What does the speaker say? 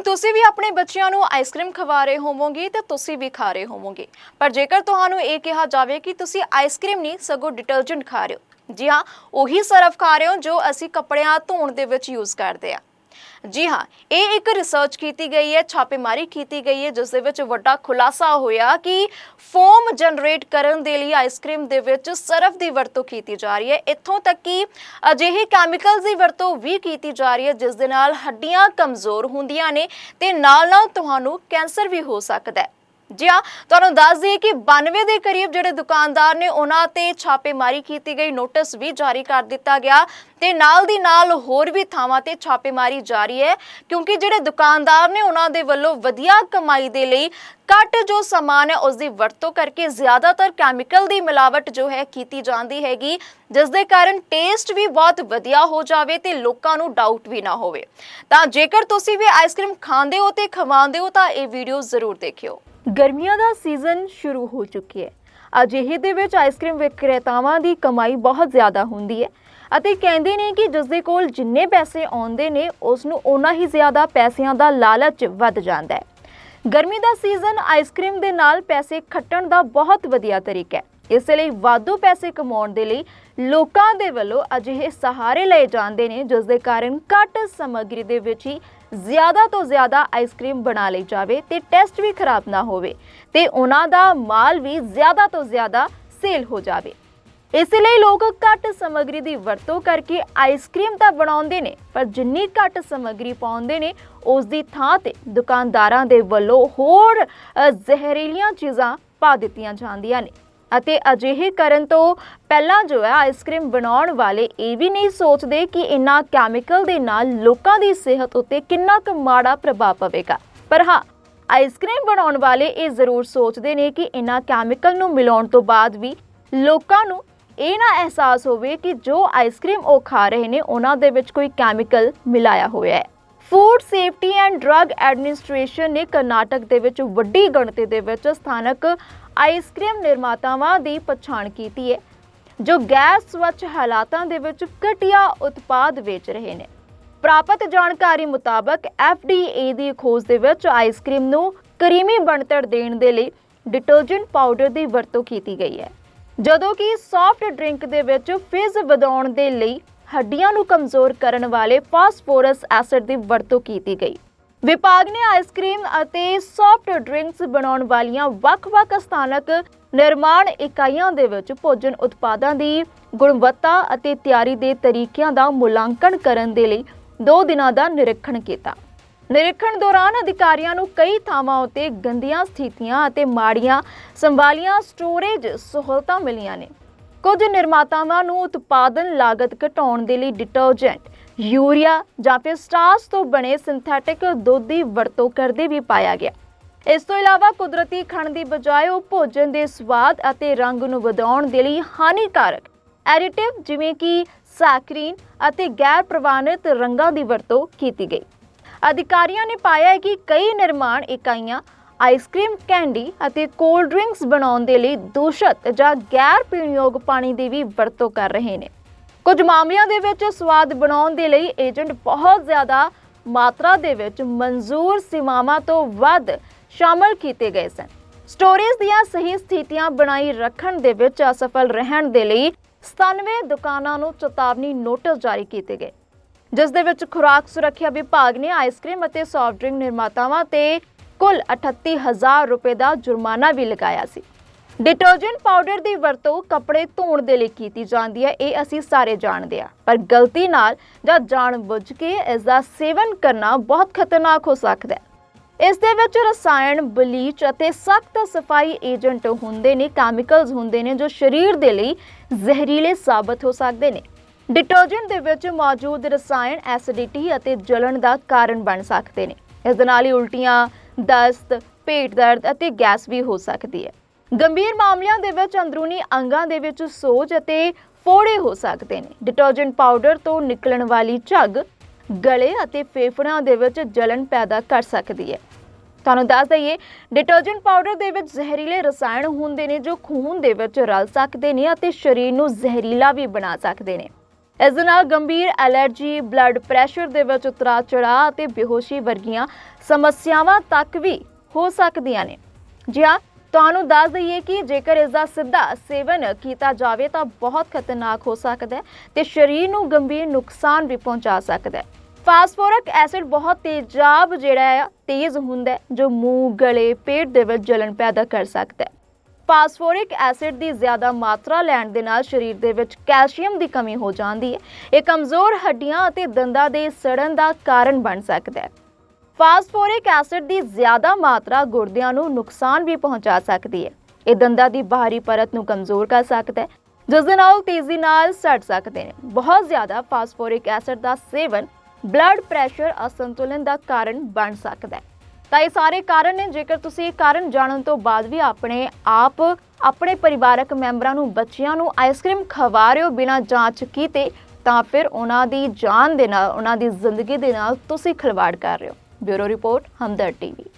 ਹੁਣ ਤੁਸੀਂ ਵੀ ਆਪਣੇ ਬੱਚਿਆਂ ਨੂੰ ਆਈਸਕ੍ਰੀਮ ਖਵਾ ਰਹੇ ਹੋਵੋਗੇ ਤੇ ਤੁਸੀਂ ਵੀ ਖਾ ਰਹੇ ਹੋਵੋਗੇ। ਪਰ ਜੇਕਰ ਤੁਹਾਨੂੰ ਇਹ ਕਿਹਾ ਜਾਵੇ ਕਿ ਤੁਸੀਂ ਆਈਸਕ੍ਰੀਮ ਨਹੀਂ, ਸਗੋਂ ਡਿਟਰਜੈਂਟ ਖਾ ਰਹੇ ਹੋ। ਜੀ ਹਾਂ, ਉਹੀ ਸਰਫ ਖਾ ਰਹੇ ਹੋ ਜੋ ਅਸੀਂ ਕੱਪੜਿਆਂ ਧੋਣ ਦੇ ਵਿੱਚ ਯੂਜ਼ ਕਰਦੇ ਆ। ਜੀ ਹਾਂ, ਇਹ ਇੱਕ ਰਿਸਰਚ ਕੀਤੀ ਗਈ ਹੈ, ਛਾਪੇਮਾਰੀ ਕੀਤੀ ਗਈ ਹੈ, ਜਿਸ ਦੇ ਵਿੱਚ ਵੱਡਾ ਖੁਲਾਸਾ ਹੋਇਆ ਕਿ ਫੋਮ ਜਨਰੇਟ ਕਰਨ ਦੇ ਲਈ ਆਈਸਕ੍ਰੀਮ ਦੇ ਵਿੱਚ ਸਰਫ ਦੀ ਵਰਤੋਂ ਕੀਤੀ ਜਾ ਰਹੀ ਹੈ। ਇੱਥੋਂ ਤੱਕ ਕਿ ਅਜਿਹੇ ਕੈਮੀਕਲਸ ਦੀ ਵਰਤੋਂ ਵੀ ਕੀਤੀ ਜਾ ਰਹੀ ਹੈ, ਜਿਸ ਦੇ ਨਾਲ ਹੱਡੀਆਂ ਕਮਜ਼ੋਰ ਹੁੰਦੀਆਂ ਨੇ ਤੇ ਨਾਲ-ਨਾਲ ਤੁਹਾਨੂੰ ਕੈਂਸਰ ਵੀ ਹੋ ਸਕਦਾ ਹੈ। ਜੀ ਹਾਂ, ਤੁਹਾਨੂੰ ਦੱਸ ਦਈਏ ਕਿ 92 ਦੇ ਕਰੀਬ ਜਿਹੜੇ ਦੁਕਾਨਦਾਰ ਨੇ ਉਹਨਾਂ ਤੇ ਛਾਪੇਮਾਰੀ ਕੀਤੀ ਗਈ, ਨੋਟਿਸ ਵੀ ਜਾਰੀ ਕਰ ਦਿੱਤਾ ਗਿਆ ਤੇ ਨਾਲ ਦੀ ਨਾਲ ਹੋਰ ਵੀ ਥਾਵਾਂ ਤੇ ਛਾਪੇਮਾਰੀ ਜਾਰੀ ਹੈ, ਕਿਉਂਕਿ ਜਿਹੜੇ ਦੁਕਾਨਦਾਰ ਨੇ ਉਹਨਾਂ ਦੇ ਵੱਲੋਂ ਵਧੀਆ ਕਮਾਈ ਦੇ ਲਈ ਘੱਟ ਜੋ ਸਮਾਨ ਹੈ ਉਸ ਦੀ ਵਰਤੋਂ ਕਰਕੇ ਜ਼ਿਆਦਾਤਰ ਕੈਮੀਕਲ ਦੀ ਮਿਲਾਵਟ ਜੋ ਹੈ ਕੀਤੀ ਜਾਂਦੀ ਹੈਗੀ, ਜਿਸ ਦੇ ਕਾਰਨ ਟੇਸਟ ਵੀ ਬਹੁਤ ਵਧੀਆ ਹੋ ਜਾਵੇ ਤੇ ਲੋਕਾਂ ਨੂੰ ਡਾਊਟ ਵੀ ਨਾ ਹੋਵੇ। ਤਾਂ ਜੇਕਰ ਤੁਸੀਂ ਵੀ ਆਈਸਕ੍ਰੀਮ ਖਾਂਦੇ ਹੋ ਤੇ ਖਵਾਉਂਦੇ ਹੋ ਤਾਂ ਇਹ ਵੀਡੀਓ ਜ਼ਰੂਰ ਦੇਖਿਓ। ਗਰਮੀਆਂ ਦਾ ਸੀਜ਼ਨ ਸ਼ੁਰੂ ਹੋ ਚੁੱਕੀ ਹੈ। ਅਜਿਹੇ ਦੇ ਵਿੱਚ ਆਈਸਕ੍ਰੀਮ ਵਿਕਰੇਤਾਵਾਂ ਦੀ ਕਮਾਈ ਬਹੁਤ ਜ਼ਿਆਦਾ ਹੁੰਦੀ ਹੈ ਅਤੇ ਕਹਿੰਦੇ ਨੇ ਕਿ ਜਿਸ ਦੇ ਕੋਲ ਜਿੰਨੇ ਪੈਸੇ ਆਉਂਦੇ ਨੇ ਉਸ ਨੂੰ ਓਨਾ ਹੀ ਜ਼ਿਆਦਾ ਪੈਸਿਆਂ ਦਾ ਲਾਲਚ ਵੱਧ ਜਾਂਦਾ ਹੈ। ਗਰਮੀ ਦਾ ਸੀਜ਼ਨ ਆਈਸਕ੍ਰੀਮ ਦੇ ਨਾਲ ਪੈਸੇ ਖੱਟਣ ਦਾ ਬਹੁਤ ਵਧੀਆ ਤਰੀਕਾ ਹੈ। ਇਸ ਲਈ ਵਾਧੂ ਪੈਸੇ ਕਮਾਉਣ ਦੇ ਲਈ ਲੋਕਾਂ ਦੇ ਵੱਲੋਂ ਅਜਿਹੇ ਸਹਾਰੇ ਲਏ ਜਾਂਦੇ ਨੇ, ਜਿਸ ਦੇ ਕਾਰਨ ਘੱਟ ਸਮੱਗਰੀ ਦੇ ਵਿੱਚ ਹੀ ਜ਼ਿਆਦਾ ਤੋਂ ਜ਼ਿਆਦਾ ਆਈਸਕ੍ਰੀਮ ਬਣਾ ਲਈ ਜਾਵੇ ਤੇ ਟੈਸਟ ਵੀ ਖਰਾਬ ਨਾ ਹੋਵੇ ਤੇ ਉਹਨਾਂ ਦਾ ਮਾਲ ਵੀ ਜ਼ਿਆਦਾ ਤੋਂ ਜ਼ਿਆਦਾ ਸੇਲ ਹੋ ਜਾਵੇ। ਇਸ ਲਈ ਲੋਕ ਘੱਟ ਸਮੱਗਰੀ ਦੀ ਵਰਤੋਂ ਕਰਕੇ ਆਈਸਕ੍ਰੀਮ ਤਾਂ ਬਣਾਉਂਦੇ ਨੇ, ਪਰ ਜਿੰਨੀ ਘੱਟ ਸਮੱਗਰੀ ਪਾਉਂਦੇ ਨੇ, ਉਸ ਦੀ ਥਾਂ ਤੇ ਦੁਕਾਨਦਾਰਾਂ ਦੇ ਵੱਲੋਂ ਹੋਰ ਜ਼ਹਿਰੀਲੀਆਂ ਚੀਜ਼ਾਂ ਪਾ ਦਿੱਤੀਆਂ ਜਾਂਦੀਆਂ ਨੇ। ਅਤੇ ਅਜਿਹੇ ਕਰਨ ਤੋਂ ਪਹਿਲਾਂ ਜੋ ਹੈ ਆਈਸਕ੍ਰੀਮ ਬਣਾਉਣ ਵਾਲੇ ਇਹ ਵੀ ਨਹੀਂ ਸੋਚਦੇ ਕਿ ਇਨ੍ਹਾਂ ਕੈਮੀਕਲ ਦੇ ਨਾਲ ਲੋਕਾਂ ਦੀ ਸਿਹਤ ਉੱਤੇ ਕਿੰਨਾ ਕੁ ਮਾੜਾ ਪ੍ਰਭਾਵ ਪਵੇਗਾ। ਪਰ ਹਾਂ ਆਈਸਕ੍ਰੀਮ ਬਣਾਉਣ ਵਾਲੇ ਇਹ ਜ਼ਰੂਰ ਸੋਚਦੇ ਨੇ ਕਿ ਇਨ੍ਹਾਂ ਕੈਮੀਕਲ ਨੂੰ ਮਿਲਾਉਣ ਤੋਂ ਬਾਅਦ ਵੀ ਲੋਕਾਂ ਨੂੰ ਇਹ ਨਾ ਅਹਿਸਾਸ ਹੋਵੇ ਕਿ ਜੋ ਆਈਸਕ੍ਰੀਮ ਉਹ ਖਾ ਰਹੇ ਨੇ ਉਹਨਾਂ ਦੇ ਵਿੱਚ ਕੋਈ ਕੈਮੀਕਲ ਮਿਲਾਇਆ ਹੋਇਆ ਹੈ। Food safety and drug administration ਨੇ ਕਰਨਾਟਕ ਦੇ ਵਿੱਚ ਵੱਡੀ ਗਿਣਤੀ ਦੇ ਵਿੱਚ ਸਥਾਨਕ ਆਈਸਕ੍ਰੀਮ ਨਿਰਮਾਤਾਵਾਂ ਦੀ ਪਛਾਣ ਕੀਤੀ ਹੈ, ਜੋ ਗੈਰ ਸਵੱਛ ਹਾਲਾਤਾਂ ਦੇ ਵਿੱਚ ਘਟੀਆ ਉਤਪਾਦ ਵੇਚ ਰਹੇ ਨੇ। ਪ੍ਰਾਪਤ ਜਾਣਕਾਰੀ ਮੁਤਾਬਕ FDA ਦੀ ਖੋਜ ਦੇ ਵਿੱਚ ਆਈਸਕ੍ਰੀਮ ਨੂੰ ਕਰੀਮੀ ਬਣਤਰ ਦੇਣ ਦੇ ਲਈ ਡਿਟਰਜੈਂਟ ਪਾਊਡਰ ਦੀ ਵਰਤੋਂ ਕੀਤੀ ਗਈ ਹੈ। ਜਦੋਂ ਕਿ ਸੌਫਟ ਡਰਿੰਕ ਦੇ ਵਿੱਚ ਫਿਜ਼ ਵਧਾਉਣ ਦੇ ਲਈ ਹੱਡੀਆਂ ਨੂੰ ਕਮਜ਼ੋਰ ਕਰਨ ਵਾਲੇ ਫਾਸਫੋਰਸ ਐਸਿਡ ਦੀ ਵਰਤੋਂ ਕੀਤੀ ਗਈ। ਵਿਭਾਗ ਨੇ ਆਈਸਕ੍ਰੀਮ ਅਤੇ ਸੌਫਟ ਡਰਿੰਕਸ ਬਣਾਉਣ ਵਾਲੀਆਂ ਵੱਖ-ਵੱਖ ਸਥਾਨਕ ਨਿਰਮਾਣ ਇਕਾਈਆਂ ਦੇ ਵਿੱਚ ਭੋਜਨ ਉਤਪਾਦਾਂ ਦੀ ਗੁਣਵੱਤਾ ਅਤੇ ਤਿਆਰੀ ਦੇ ਤਰੀਕਿਆਂ ਦਾ ਮੁਲਾਂਕਣ ਕਰਨ ਦੇ ਲਈ 2 ਦਿਨਾਂ ਦਾ ਨਿਰੀਖਣ ਕੀਤਾ। ਨਿਰੀਖਣ ਦੌਰਾਨ ਅਧਿਕਾਰੀਆਂ ਨੂੰ ਕਈ ਥਾਵਾਂ ਉੱਤੇ ਗੰਦੀਆਂ ਸਥਿਤੀਆਂ ਅਤੇ ਮਾੜੀਆਂ ਸੰਭਾਲੀਆਂ ਸਟੋਰੇਜ ਸਹੂਲਤਾਂ ਮਿਲੀਆਂ ਨੇ। ਕੁਝ ਨਿਰਮਾਤਾਵਾਂ ਨੂੰ ਉਤਪਾਦਨ ਲਾਗਤ ਘਟਾਉਣ ਦੇ ਲਈ ਡਿਟਰਜੈਂਟ ਯੂਰੀਆ ਜਾਂ ਫਿਰ ਸਟਾਰਚ ਤੋਂ ਬਣੇ ਸਿੰਥੈਟਿਕ ਦੁੱਧ ਦੀ ਵਰਤੋਂ ਕਰਦੇ ਵੀ ਪਾਇਆ ਗਿਆ। ਇਸ ਤੋਂ ਇਲਾਵਾ ਕੁਦਰਤੀ ਖੰਡ ਦੀ ਬਜਾਏ ਉਹ ਭੋਜਨ ਦੇ ਸਵਾਦ ਅਤੇ ਰੰਗ ਨੂੰ ਵਧਾਉਣ ਦੇ ਲਈ ਹਾਨੀਕਾਰਕ ਐਡੀਟਿਵ ਜਿਵੇਂ ਕਿ ਸੈਕਰੀਨ ਅਤੇ ਗੈਰ ਪ੍ਰਵਾਨਿਤ ਰੰਗਾਂ ਦੀ ਵਰਤੋਂ ਕੀਤੀ ਗਈ। ਅਧਿਕਾਰੀਆਂ ਨੇ ਪਾਇਆ ਹੈ ਕਿ ਕਈ ਨਿਰਮਾਣ ਇਕਾਈਆਂ ਆਈਸਕ੍ਰੀਮ ਕੈਂਡੀ ਅਤੇ ਕੋਲਡ ਡਰਿੰਕਸ ਬਣਾਉਣ ਦੇ ਲਈ ਦੂਸ਼ਿਤ ਜਾਂ ਗੈਰ ਪੀਣਯੋਗ ਪਾਣੀ ਦੀ ਵੀ ਵਰਤੋਂ ਕਰ ਰਹੇ ਨੇ। ਕੁਝ ਮਾਮਲਿਆਂ ਦੇ ਵਿੱਚ ਸਵਾਦ ਬਣਾਉਣ ਦੇ ਲਈ ਏਜੰਟ ਬਹੁਤ ਜ਼ਿਆਦਾ ਮਾਤਰਾ ਦੇ ਵਿੱਚ ਮਨਜ਼ੂਰ ਸੀਮਾਵਾਂ ਤੋਂ ਵੱਧ ਸ਼ਾਮਲ ਕੀਤੇ ਗਏ ਸਨ। ਸਟੋਰੇਜ ਦੀਆਂ ਸਹੀ ਸਥਿਤੀਆਂ ਬਣਾਈ ਰੱਖਣ ਦੇ ਵਿੱਚ ਅਸਫਲ ਰਹਿਣ ਦੇ ਲਈ 97 ਦੁਕਾਨਾਂ ਨੂੰ ਚੇਤਾਵਨੀ ਨੋਟਿਸ ਜਾਰੀ ਕੀਤੇ ਗਏ। ਜਿਸ ਦੇ ਵਿੱਚ ਖੁਰਾਕ ਸੁਰੱਖਿਆ ਵਿਭਾਗ ਨੇ ਆਈਸਕ੍ਰੀਮ ਅਤੇ ਸੌਫਟ ਡਰਿੰਕ ਨਿਰਮਾਤਾਵਾਂ ਤੇ ਕੁੱਲ 38000 ਰੁਪਏ ਦਾ ਜੁਰਮਾਨਾ ਵੀ ਲਗਾਇਆ ਸੀ। ਡਿਟਰਜੈਂਟ ਪਾਊਡਰ ਦੀ ਵਰਤੋਂ ਕੱਪੜੇ ਧੋਣ ਦੇ ਲਈ ਕੀਤੀ ਜਾਂਦੀ ਹੈ, ਇਹ ਅਸੀਂ ਸਾਰੇ ਜਾਣਦੇ ਹਾਂ। ਪਰ ਗਲਤੀ ਨਾਲ ਜਾਂ ਜਾਣਬੁੱਝ ਕੇ ਇਸ ਦਾ ਸੇਵਨ ਕਰਨਾ ਬਹੁਤ ਖਤਰਨਾਕ ਹੋ ਸਕਦਾ ਹੈ। ਇਸ ਦੇ ਵਿੱਚ ਰਸਾਇਣ, ਬਲੀਚ ਅਤੇ ਸਖਤ ਸਫ਼ਾਈ ਏਜੰਟ ਹੁੰਦੇ ਨੇ ਕੈਮੀਕਲਸ ਹੁੰਦੇ ਨੇ ਜੋ ਸਰੀਰ ਦੇ ਲਈ ਜ਼ਹਿਰੀਲੇ ਸਾਬਤ ਹੋ ਸਕਦੇ ਨੇ। ਡਿਟਰਜੈਂਟ ਦੇ ਵਿੱਚ ਮੌਜੂਦ ਰਸਾਇਣ, ਐਸਿਡਿਟੀ ਅਤੇ ਜਲਣ ਦਾ ਕਾਰਨ ਬਣ ਸਕਦੇ ਨੇ। ਇਸ ਦੇ ਨਾਲ ਹੀ ਉਲਟੀਆਂ, ਦਸਤ, ਪੇਟ ਦਰਦ ਅਤੇ ਗੈਸ ਵੀ ਹੋ ਸਕਦੀ ਹੈ। ਗੰਭੀਰ ਮਾਮਲਿਆਂ ਦੇ ਵਿੱਚ ਅੰਦਰੂਨੀ ਅੰਗਾਂ ਦੇ ਵਿੱਚ ਸੋਜ ਅਤੇ ਫੋੜੇ ਹੋ ਸਕਦੇ ਨੇ। ਡਿਟਰਜੈਂਟ ਪਾਊਡਰ ਤੋਂ ਨਿਕਲਣ ਵਾਲੀ ਝੱਗ ਗਲੇ ਅਤੇ ਫੇਫੜਿਆਂ ਦੇ ਵਿੱਚ ਜਲਣ ਪੈਦਾ ਕਰ ਸਕਦੀ ਹੈ। ਤੁਹਾਨੂੰ ਦੱਸ ਦਈਏ, ਡਿਟਰਜੈਂਟ ਪਾਊਡਰ ਦੇ ਵਿੱਚ ਜ਼ਹਿਰੀਲੇ ਰਸਾਇਣ ਹੁੰਦੇ ਨੇ ਜੋ ਖੂਨ ਦੇ ਵਿੱਚ ਰਲ ਸਕਦੇ ਨੇ ਅਤੇ ਸਰੀਰ ਨੂੰ ਜ਼ਹਿਰੀਲਾ ਵੀ ਬਣਾ ਸਕਦੇ ਨੇ। ਇਸ ਦੇ ਨਾਲ ਗੰਭੀਰ ਐਲਰਜੀ, ਬਲੱਡ ਪ੍ਰੈਸ਼ਰ ਦੇ ਵਿੱਚ ਉਤਰਾਅ ਚੜਾਅ ਅਤੇ ਬੇਹੋਸ਼ੀ ਵਰਗੀਆਂ ਸਮੱਸਿਆਵਾਂ ਤੱਕ ਵੀ ਹੋ ਸਕਦੀਆਂ ਨੇ। ਜੀ ਹਾਂ ਤੁਹਾਨੂੰ ਦੱਸ ਦਈਏ ਕਿ ਜੇਕਰ ਇਸ ਦਾ ਸਿੱਧਾ ਸੇਵਨ ਕੀਤਾ ਜਾਵੇ ਤਾਂ ਬਹੁਤ ਖਤਰਨਾਕ ਹੋ ਸਕਦਾ ਹੈ ਤੇ ਸਰੀਰ ਨੂੰ ਗੰਭੀਰ ਨੁਕਸਾਨ ਵੀ ਪਹੁੰਚਾ ਸਕਦਾ ਹੈ। ਫਾਸਫੋਰਿਕ ਐਸਿਡ ਬਹੁਤ ਤੇਜ਼ਾਬ ਜਿਹੜਾ ਆ ਤੇਜ਼ ਹੁੰਦਾ ਜੋ ਮੂੰਹ, ਗਲੇ, ਪੇਟ ਦੇ ਵਿੱਚ ਜਲਨ ਪੈਦਾ ਕਰ ਸਕਦਾ ਹੈ। ਫਾਸਫੋਰਿਕ ਐਸਿਡ ਦੀ ਜ਼ਿਆਦਾ ਮਾਤਰਾ ਲੈਣ ਦੇ ਨਾਲ ਸਰੀਰ ਦੇ ਵਿੱਚ ਕੈਲਸ਼ੀਅਮ ਦੀ ਕਮੀ ਹੋ ਜਾਂਦੀ ਹੈ। ਇਹ ਕਮਜ਼ੋਰ ਹੱਡੀਆਂ ਅਤੇ ਦੰਦਾਂ ਦੇ ਸੜਨ ਦਾ ਕਾਰਨ ਬਣ ਸਕਦਾ ਹੈ। ਫਾਸਫੋਰਿਕ ਐਸਿਡ ਦੀ ਜ਼ਿਆਦਾ ਮਾਤਰਾ ਗੁਰਦਿਆਂ ਨੂੰ ਨੁਕਸਾਨ ਵੀ ਪਹੁੰਚਾ ਸਕਦੀ ਹੈ। ਇਹ ਦੰਦਾਂ ਦੀ ਬਾਹਰੀ ਪਰਤ ਨੂੰ ਕਮਜ਼ੋਰ ਕਰ ਸਕਦਾ ਹੈ, ਜਿਸ ਦੇ ਨਾਲ ਤੇਜ਼ੀ ਨਾਲ ਸੜ ਸਕਦੇ ਨੇ। ਬਹੁਤ ਜ਼ਿਆਦਾ ਫਾਸਫੋਰਿਕ ਐਸਿਡ ਦਾ ਸੇਵਨ ਬਲੱਡ ਪ੍ਰੈਸ਼ਰ ਅਸੰਤੁਲਨ ਦਾ ਕਾਰਨ ਬਣ ਸਕਦਾ ਹੈ। ਤਾਂ ਇਹ ਸਾਰੇ ਕਾਰਨ ਨੇ, ਜੇਕਰ ਤੁਸੀਂ ਇਹ ਕਾਰਨ ਜਾਣਨ ਤੋਂ ਬਾਅਦ ਵੀ ਆਪਣੇ ਆਪ, ਆਪਣੇ ਪਰਿਵਾਰਕ ਮੈਂਬਰਾਂ ਨੂੰ, ਬੱਚਿਆਂ ਨੂੰ ਆਈਸਕ੍ਰੀਮ ਖਵਾ ਰਹੇ ਹੋ ਬਿਨਾਂ ਜਾਂਚ ਕੀਤੇ, ਤਾਂ ਫਿਰ ਉਹਨਾਂ ਦੀ ਜਾਨ ਦੇ ਨਾਲ, ਉਹਨਾਂ ਦੀ ਜ਼ਿੰਦਗੀ ਦੇ ਨਾਲ ਤੁਸੀਂ ਖਿਲਵਾੜ ਕਰ ਰਹੇ ਹੋ। Bureau report Hamdard TV